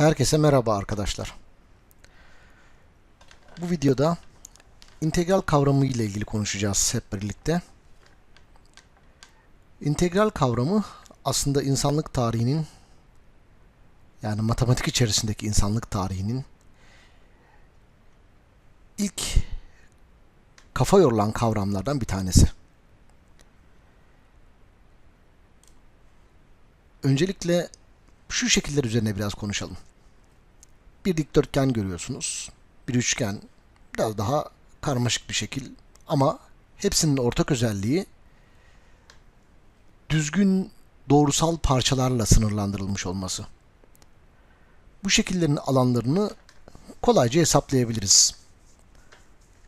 Herkese merhaba arkadaşlar. Bu videoda integral kavramı ile ilgili konuşacağız hep birlikte. İntegral kavramı aslında insanlık tarihinin yani matematik içerisindeki insanlık tarihinin ilk kafa yorulan kavramlardan bir tanesi. Öncelikle şu şekiller üzerine biraz konuşalım. Bir dikdörtgen görüyorsunuz. Bir üçgen. Biraz daha karmaşık bir şekil. Ama hepsinin ortak özelliği düzgün doğrusal parçalarla sınırlandırılmış olması. Bu şekillerin alanlarını kolayca hesaplayabiliriz.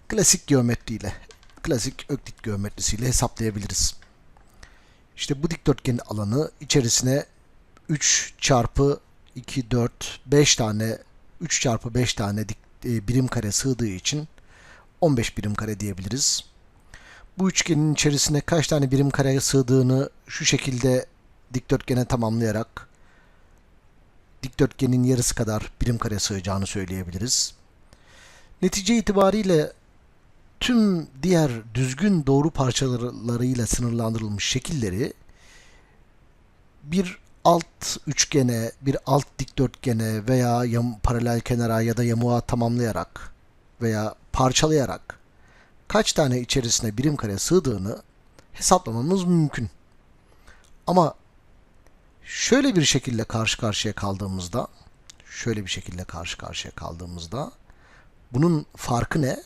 Klasik geometriyle, klasik öklit geometrisiyle hesaplayabiliriz. İşte bu dikdörtgenin alanı içerisine 3 çarpı 2, 4, 5 tane 3 çarpı 5 tane dik, e, birim kare sığdığı için 15 birim kare diyebiliriz. Bu üçgenin içerisine kaç tane birim kare sığdığını şu şekilde dikdörtgene tamamlayarak dikdörtgenin yarısı kadar birim kare sığacağını söyleyebiliriz. Netice itibariyle tüm diğer düzgün doğru parçalarıyla sınırlandırılmış şekilleri bir alt üçgene, bir alt dikdörtgene veya yam, paralel kenara ya da yamuğa tamamlayarak veya parçalayarak kaç tane içerisine birim kare sığdığını hesaplamamız mümkün. Ama şöyle bir şekilde karşı karşıya kaldığımızda şöyle bir şekilde karşı karşıya kaldığımızda bunun farkı ne?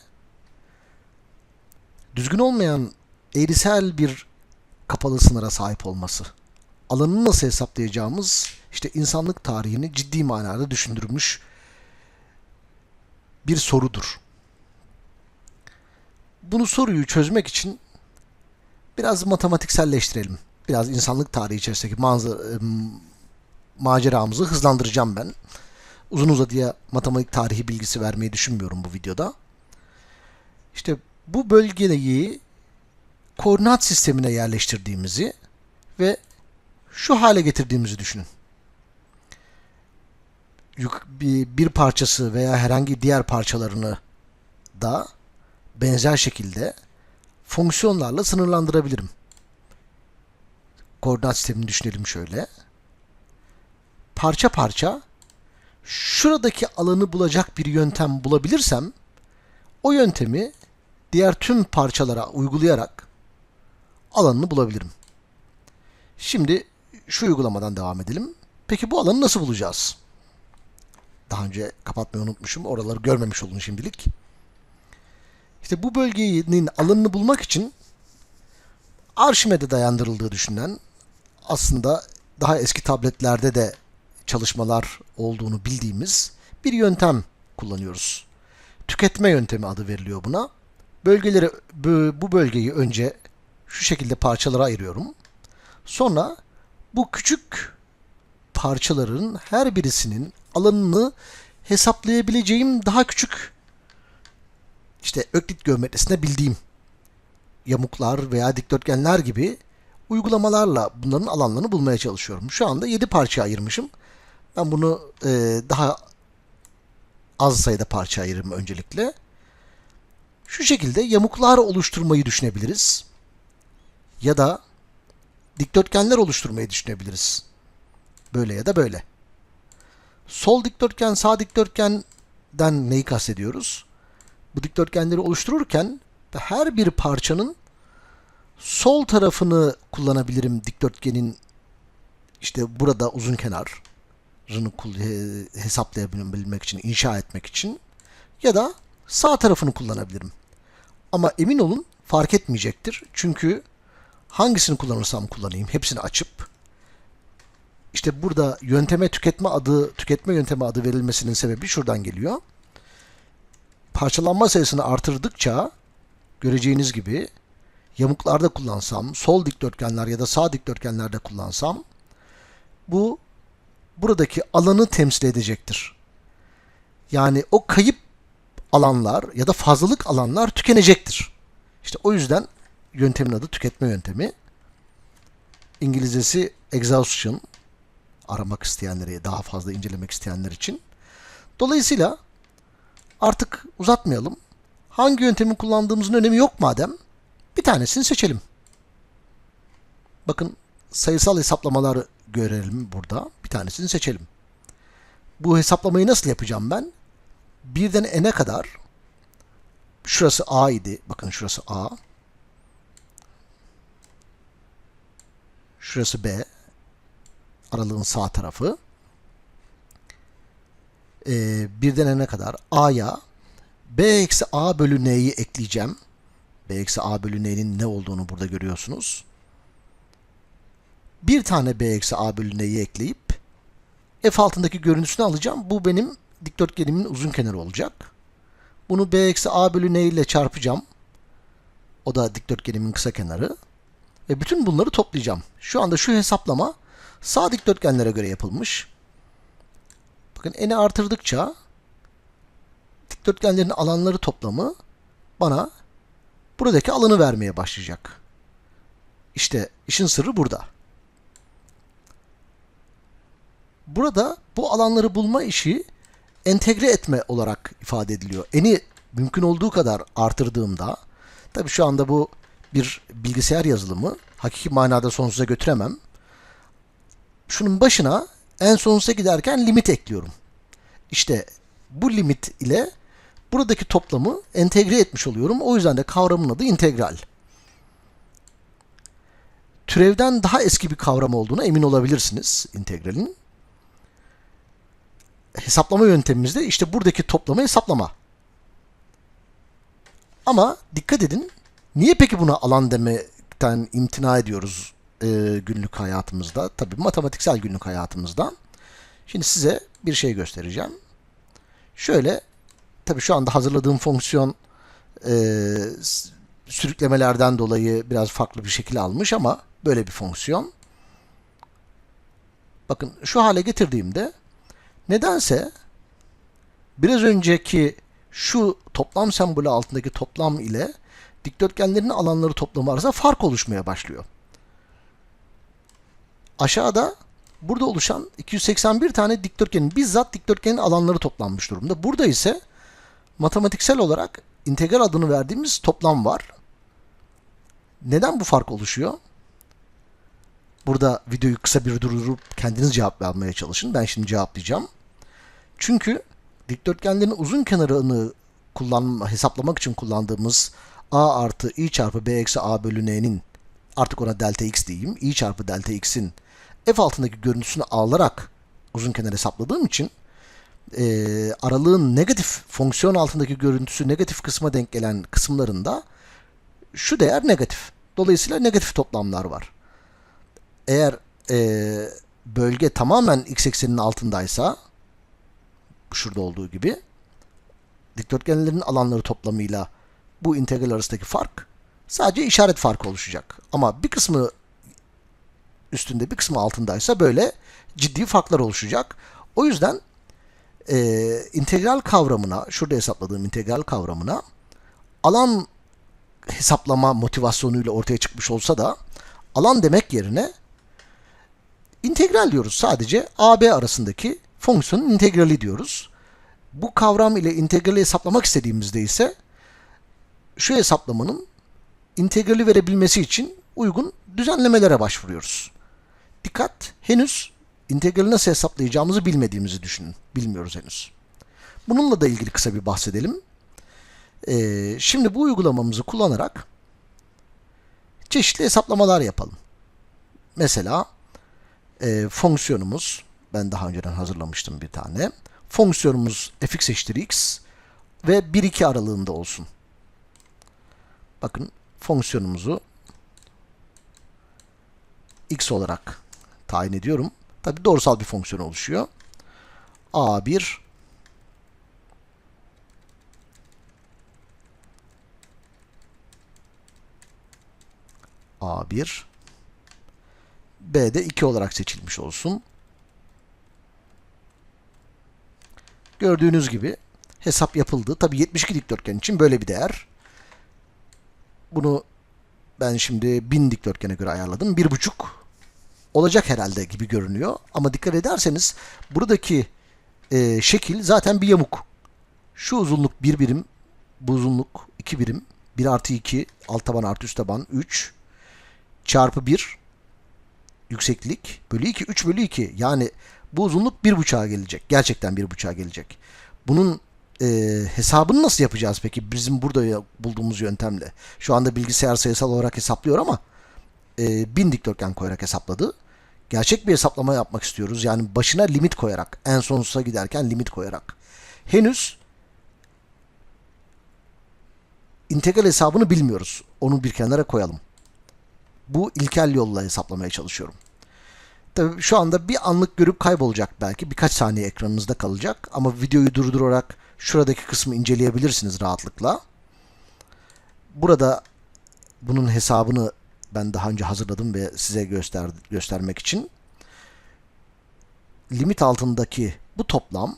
Düzgün olmayan eğrisel bir kapalı sınıra sahip olması alanını nasıl hesaplayacağımız işte insanlık tarihini ciddi manada düşündürmüş bir sorudur. Bunu soruyu çözmek için biraz matematikselleştirelim. Biraz insanlık tarihi içerisindeki manzara, maceramızı hızlandıracağım ben. Uzun uzadıya matematik tarihi bilgisi vermeyi düşünmüyorum bu videoda. İşte bu bölgeyi koordinat sistemine yerleştirdiğimizi ve şu hale getirdiğimizi düşünün. Bir parçası veya herhangi diğer parçalarını da benzer şekilde fonksiyonlarla sınırlandırabilirim. Koordinat sistemini düşünelim şöyle. Parça parça şuradaki alanı bulacak bir yöntem bulabilirsem o yöntemi diğer tüm parçalara uygulayarak alanını bulabilirim. Şimdi şu uygulamadan devam edelim. Peki bu alanı nasıl bulacağız? Daha önce kapatmayı unutmuşum. Oraları görmemiş olun şimdilik. İşte bu bölgenin alanını bulmak için Arşimed'e dayandırıldığı düşünülen aslında daha eski tabletlerde de çalışmalar olduğunu bildiğimiz bir yöntem kullanıyoruz. Tüketme yöntemi adı veriliyor buna. Bölgeleri bu bölgeyi önce şu şekilde parçalara ayırıyorum. Sonra bu küçük parçaların her birisinin alanını hesaplayabileceğim daha küçük işte öklit geometrisinde bildiğim yamuklar veya dikdörtgenler gibi uygulamalarla bunların alanlarını bulmaya çalışıyorum. Şu anda 7 parça ayırmışım. Ben bunu e, daha az sayıda parça ayırırım öncelikle. Şu şekilde yamuklar oluşturmayı düşünebiliriz. Ya da dikdörtgenler oluşturmayı düşünebiliriz. Böyle ya da böyle. Sol dikdörtgen, sağ dikdörtgenden neyi kastediyoruz? Bu dikdörtgenleri oluştururken her bir parçanın sol tarafını kullanabilirim dikdörtgenin işte burada uzun kenarını hesaplayabilmek için, inşa etmek için ya da sağ tarafını kullanabilirim. Ama emin olun fark etmeyecektir. Çünkü hangisini kullanırsam kullanayım hepsini açıp işte burada yönteme tüketme adı tüketme yöntemi adı verilmesinin sebebi şuradan geliyor. Parçalanma sayısını artırdıkça göreceğiniz gibi yamuklarda kullansam, sol dikdörtgenler ya da sağ dikdörtgenlerde kullansam bu buradaki alanı temsil edecektir. Yani o kayıp alanlar ya da fazlalık alanlar tükenecektir. İşte o yüzden yöntemin adı tüketme yöntemi. İngilizcesi exhaustion aramak isteyenleri, daha fazla incelemek isteyenler için. Dolayısıyla artık uzatmayalım. Hangi yöntemi kullandığımızın önemi yok madem. Bir tanesini seçelim. Bakın sayısal hesaplamaları görelim burada. Bir tanesini seçelim. Bu hesaplamayı nasıl yapacağım ben? Birden n'e kadar şurası a idi. Bakın şurası a. Şurası b. Aralığın sağ tarafı. Ee, birden n'e kadar a'ya b eksi a bölü n'yi ekleyeceğim. b eksi a bölü n'nin ne olduğunu burada görüyorsunuz. Bir tane b eksi a bölü n'yi ekleyip f altındaki görüntüsünü alacağım. Bu benim dikdörtgenimin uzun kenarı olacak. Bunu b eksi a bölü n ile çarpacağım. O da dikdörtgenimin kısa kenarı. Ve bütün bunları toplayacağım. Şu anda şu hesaplama sağ dikdörtgenlere göre yapılmış. Bakın n'i artırdıkça dikdörtgenlerin alanları toplamı bana buradaki alanı vermeye başlayacak. İşte işin sırrı burada. Burada bu alanları bulma işi entegre etme olarak ifade ediliyor. Eni mümkün olduğu kadar artırdığımda, tabi şu anda bu bir bilgisayar yazılımı, hakiki manada sonsuza götüremem. Şunun başına en sonsuza giderken limit ekliyorum. İşte bu limit ile buradaki toplamı entegre etmiş oluyorum. O yüzden de kavramın adı integral. Türevden daha eski bir kavram olduğuna emin olabilirsiniz integralin hesaplama yöntemimiz de işte buradaki toplamı hesaplama. Ama dikkat edin. Niye peki buna alan demekten imtina ediyoruz e, günlük hayatımızda? Tabii matematiksel günlük hayatımızda. Şimdi size bir şey göstereceğim. Şöyle, tabii şu anda hazırladığım fonksiyon e, sürüklemelerden dolayı biraz farklı bir şekil almış ama böyle bir fonksiyon. Bakın şu hale getirdiğimde Nedense biraz önceki şu toplam sembolü altındaki toplam ile dikdörtgenlerin alanları toplamı arasında fark oluşmaya başlıyor. Aşağıda burada oluşan 281 tane dikdörtgenin bizzat dikdörtgenin alanları toplanmış durumda. Burada ise matematiksel olarak integral adını verdiğimiz toplam var. Neden bu fark oluşuyor? Burada videoyu kısa bir durdurup kendiniz cevap vermeye çalışın. Ben şimdi cevaplayacağım. Çünkü dikdörtgenlerin uzun kenarını kullanma, hesaplamak için kullandığımız a artı i çarpı b eksi a bölü n'nin artık ona delta x diyeyim. i çarpı delta x'in f altındaki görüntüsünü alarak uzun kenar hesapladığım için e, aralığın negatif fonksiyon altındaki görüntüsü negatif kısma denk gelen kısımlarında şu değer negatif. Dolayısıyla negatif toplamlar var. Eğer e, bölge tamamen x ekseninin altındaysa şurada olduğu gibi dikdörtgenlerin alanları toplamıyla bu integral arasındaki fark sadece işaret farkı oluşacak. Ama bir kısmı üstünde bir kısmı altındaysa böyle ciddi farklar oluşacak. O yüzden e, integral kavramına, şurada hesapladığım integral kavramına alan hesaplama motivasyonuyla ortaya çıkmış olsa da alan demek yerine integral diyoruz. Sadece AB arasındaki fonksiyonun integrali diyoruz. Bu kavram ile integrali hesaplamak istediğimizde ise şu hesaplamanın integrali verebilmesi için uygun düzenlemelere başvuruyoruz. Dikkat! Henüz integrali nasıl hesaplayacağımızı bilmediğimizi düşünün. Bilmiyoruz henüz. Bununla da ilgili kısa bir bahsedelim. Ee, şimdi bu uygulamamızı kullanarak çeşitli hesaplamalar yapalım. Mesela e, fonksiyonumuz ben daha önceden hazırlamıştım bir tane. Fonksiyonumuz fx eşittir x ve 1-2 aralığında olsun. Bakın fonksiyonumuzu x olarak tayin ediyorum. Tabi doğrusal bir fonksiyon oluşuyor. a1 a1 b de 2 olarak seçilmiş olsun. Gördüğünüz gibi hesap yapıldı. Tabi 72 dikdörtgen için böyle bir değer. Bunu ben şimdi 1000 dikdörtgene göre ayarladım. 1.5 olacak herhalde gibi görünüyor. Ama dikkat ederseniz buradaki e, şekil zaten bir yamuk. Şu uzunluk bir birim, bu uzunluk iki birim. 1 artı 2, alt taban artı üst taban 3 çarpı 1 yükseklik bölü 2, 3 bölü 2. Yani bu uzunluk 1,5'a gelecek. Gerçekten 1,5'a gelecek. Bunun e, hesabını nasıl yapacağız peki bizim burada bulduğumuz yöntemle? Şu anda bilgisayar sayısal olarak hesaplıyor ama e, bin dikdörtgen koyarak hesapladı. Gerçek bir hesaplama yapmak istiyoruz. Yani başına limit koyarak, en sonsuza giderken limit koyarak. Henüz integral hesabını bilmiyoruz. Onu bir kenara koyalım. Bu ilkel yolla hesaplamaya çalışıyorum. Tabii şu anda bir anlık görüp kaybolacak belki. Birkaç saniye ekranınızda kalacak. Ama videoyu durdurarak şuradaki kısmı inceleyebilirsiniz rahatlıkla. Burada bunun hesabını ben daha önce hazırladım ve size göster göstermek için. Limit altındaki bu toplam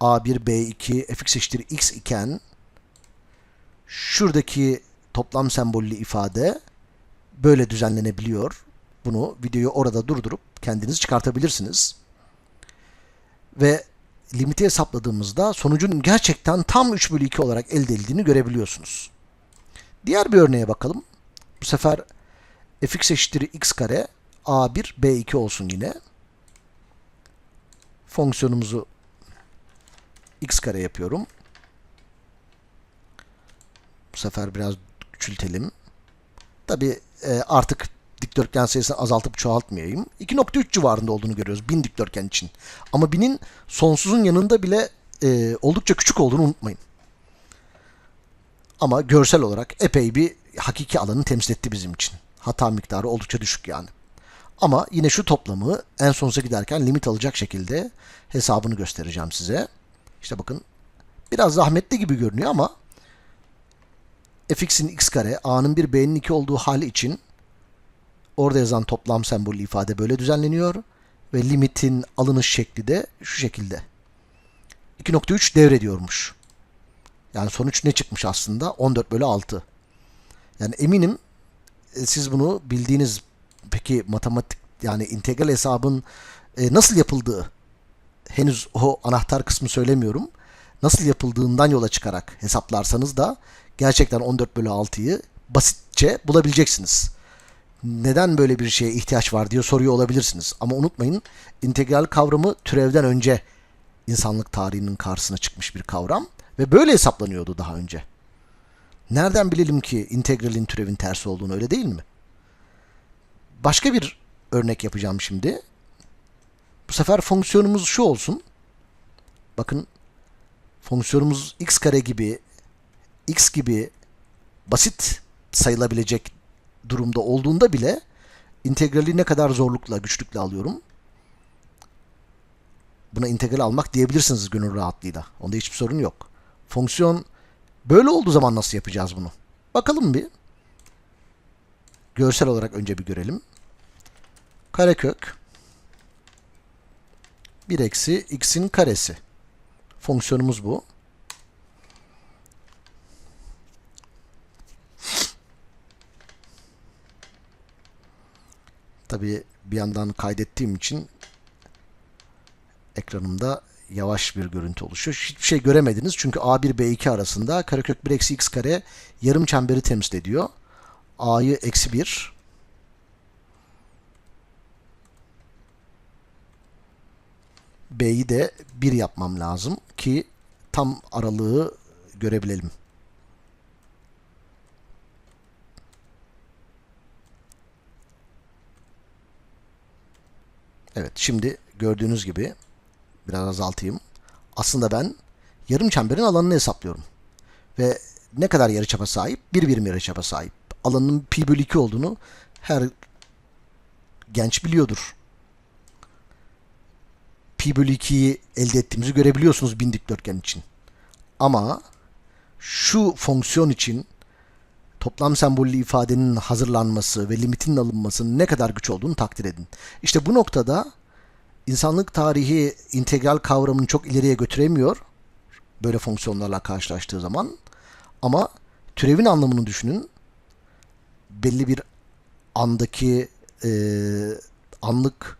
A1, B2, fx eşittir x iken şuradaki toplam sembollü ifade böyle düzenlenebiliyor. Bunu videoyu orada durdurup kendiniz çıkartabilirsiniz. Ve limiti hesapladığımızda sonucun gerçekten tam 3 bölü 2 olarak elde edildiğini görebiliyorsunuz. Diğer bir örneğe bakalım. Bu sefer fx eşittir x kare a1 b2 olsun yine. Fonksiyonumuzu x kare yapıyorum. Bu sefer biraz küçültelim. Tabi artık dikdörtgen sayısını azaltıp çoğaltmayayım. 2.3 civarında olduğunu görüyoruz 1000 dikdörtgen için. Ama 1000'in sonsuzun yanında bile e, oldukça küçük olduğunu unutmayın. Ama görsel olarak epey bir hakiki alanı temsil etti bizim için. Hata miktarı oldukça düşük yani. Ama yine şu toplamı en sonuza giderken limit alacak şekilde hesabını göstereceğim size. İşte bakın biraz zahmetli gibi görünüyor ama fx'in x kare, a'nın 1, b'nin 2 olduğu hali için orada yazan toplam sembolü ifade böyle düzenleniyor ve limitin alınış şekli de şu şekilde. 2.3 devrediyormuş. Yani sonuç ne çıkmış aslında? 14 bölü 6. Yani eminim e, siz bunu bildiğiniz peki matematik yani integral hesabın e, nasıl yapıldığı henüz o anahtar kısmı söylemiyorum. Nasıl yapıldığından yola çıkarak hesaplarsanız da gerçekten 14 bölü 6'yı basitçe bulabileceksiniz. Neden böyle bir şeye ihtiyaç var diye soruyor olabilirsiniz. Ama unutmayın integral kavramı türevden önce insanlık tarihinin karşısına çıkmış bir kavram ve böyle hesaplanıyordu daha önce. Nereden bilelim ki integralin türevin tersi olduğunu öyle değil mi? Başka bir örnek yapacağım şimdi. Bu sefer fonksiyonumuz şu olsun. Bakın fonksiyonumuz x kare gibi x gibi basit sayılabilecek durumda olduğunda bile integrali ne kadar zorlukla, güçlükle alıyorum. Buna integral almak diyebilirsiniz gönül rahatlığıyla. Onda hiçbir sorun yok. Fonksiyon böyle olduğu zaman nasıl yapacağız bunu? Bakalım bir. Görsel olarak önce bir görelim. Karekök 1 eksi x'in karesi. Fonksiyonumuz bu. Tabii bir yandan kaydettiğim için ekranımda yavaş bir görüntü oluşuyor. Hiçbir şey göremediniz çünkü A1 B2 arasında karekök 1 eksi x kare yarım çemberi temsil ediyor. A'yı eksi 1 B'yi de 1 yapmam lazım ki tam aralığı görebilelim. Şimdi gördüğünüz gibi biraz azaltayım. Aslında ben yarım çemberin alanını hesaplıyorum. Ve ne kadar yarıçapa sahip? Bir birim yarıçapa sahip. Alanının pi bölü 2 olduğunu her genç biliyordur. Pi bölü 2'yi elde ettiğimizi görebiliyorsunuz bin dikdörtgen için. Ama şu fonksiyon için toplam sembollü ifadenin hazırlanması ve limitin alınmasının ne kadar güç olduğunu takdir edin. İşte bu noktada insanlık tarihi integral kavramını çok ileriye götüremiyor. Böyle fonksiyonlarla karşılaştığı zaman. Ama türevin anlamını düşünün. Belli bir andaki e, anlık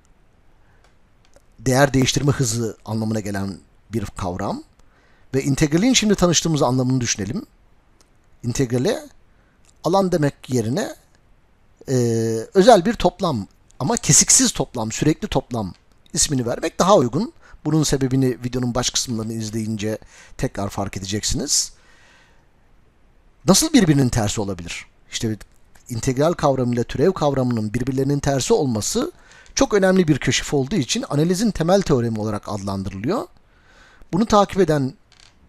değer değiştirme hızı anlamına gelen bir kavram. Ve integralin şimdi tanıştığımız anlamını düşünelim. İntegrale alan demek yerine e, özel bir toplam ama kesiksiz toplam, sürekli toplam ismini vermek daha uygun. Bunun sebebini videonun baş kısımlarını izleyince tekrar fark edeceksiniz. Nasıl birbirinin tersi olabilir? İşte integral kavramıyla türev kavramının birbirlerinin tersi olması çok önemli bir keşif olduğu için analizin temel teoremi olarak adlandırılıyor. Bunu takip eden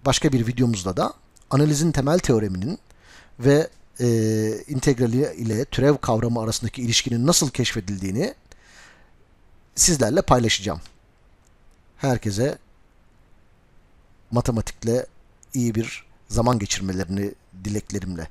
başka bir videomuzda da analizin temel teoreminin ve e, integrali ile türev kavramı arasındaki ilişkinin nasıl keşfedildiğini sizlerle paylaşacağım. Herkese matematikle iyi bir zaman geçirmelerini dileklerimle.